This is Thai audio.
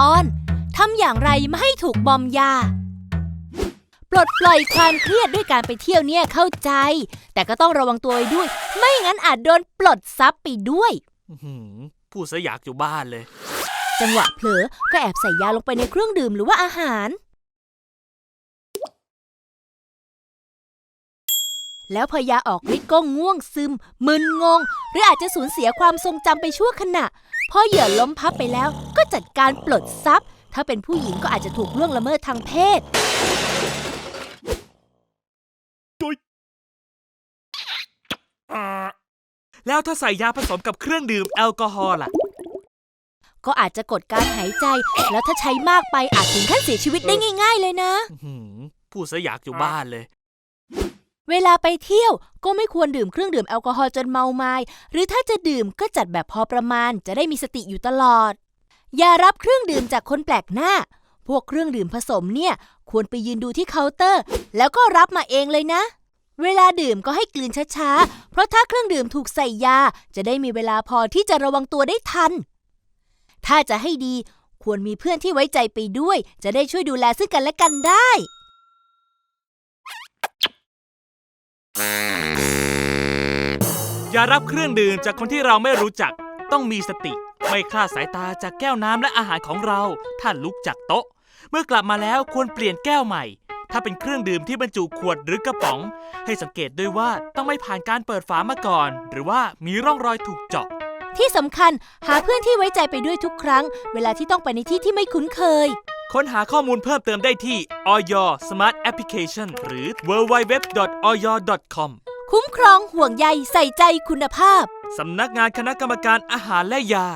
ตอนทำอย่างไรไม่ให้ถูกมอมยา ปลดปล่อยความเครียดด้วยการไปเที่ยวเนี่ยเข้าใจ แต่ก็ต้องระวังตัวไว้ด้วย ไม่งั้นอาจโดนปลดทรัพย์ไปด้วย อื้อหือพูดซะอยากอยู่บ้านเลย จังหวะเผลอก็แอบใส่ยาลงไปในเครื่องดื่มหรือว่าอาหาร แล้วพอยาออกฤทธิ์ก็ง่วงซึม มึนงง หรืออาจจะสูญเสียความทรงจำไปชั่วขณะ พอเหยื่อล้มพับไปแล้ว ก็จัดการปลดทรัพย์ ถ้าเป็นผู้หญิงก็อาจจะถูกล่วงละเมิดทางเพศ แล้วถ้าใส่ยาผสมกับเครื่องดื่มแอลกอฮอล์ล่ะ ก็อาจจะกดการหายใจ แล้วถ้าใช้มากไปอาจถึงขั้นเสียชีวิตได้ง่าย ๆ เลยนะ อื้อหือพูดซะอยากอยู่บ้านเลย เวลาไปเที่ยวก็ไม่ควรดื่มเครื่องดื่มแอลกอฮอล์จนเมาไมา้หรือถ้าจะดื่มก็จัดแบบพอประมาณจะได้มีสติอยู่ตลอด อย่ารับเครื่องดื่มจากคนแปลกหน้า พวกเครื่องดื่มผสมเนี่ยควรไปยืนดูที่เคาน์เตอร์ แล้วก็รับมาเองเลยนะ เวลาดื่มก็ให้กลืนช้าๆ เพราะถ้าเครื่องดื่มถูกใส่ยา จะได้มีเวลาพอที่จะระวังตัวได้ทัน ถ้าจะให้ดีควรมีเพื่อนที่ไว้ใจไปด้วย จะได้ช่วยดูแลซึ่งกันและกันได้ อย่ารับเครื่องดื่มจากคนที่เราไม่รู้จัก ต้องมีสติ ไม่คลาดสายตาจากแก้วน้ำและอาหารของเรา ถ้าลุกจากโต๊ะ เมื่อกลับมาแล้วควรเปลี่ยนแก้วใหม่ ถ้าเป็นเครื่องดื่มที่บรรจุขวดหรือกระป๋อง ให้สังเกตด้วยว่าต้องไม่ผ่านการเปิดฝามาก่อน หรือว่ามีร่องรอยถูกเจาะ ที่สำคัญหาเพื่อนที่ไว้ใจไปด้วยทุกครั้ง เวลาที่ต้องไปในที่ที่ไม่คุ้นเคย ค้นหาข้อมูลเพิ่มเติมได้ที่ Oy Smart Application หรือ www.oy.com คุ้มครองห่วงใยใส่ใจคุณภาพ สำนักงานคณะกรรมการอาหารและยา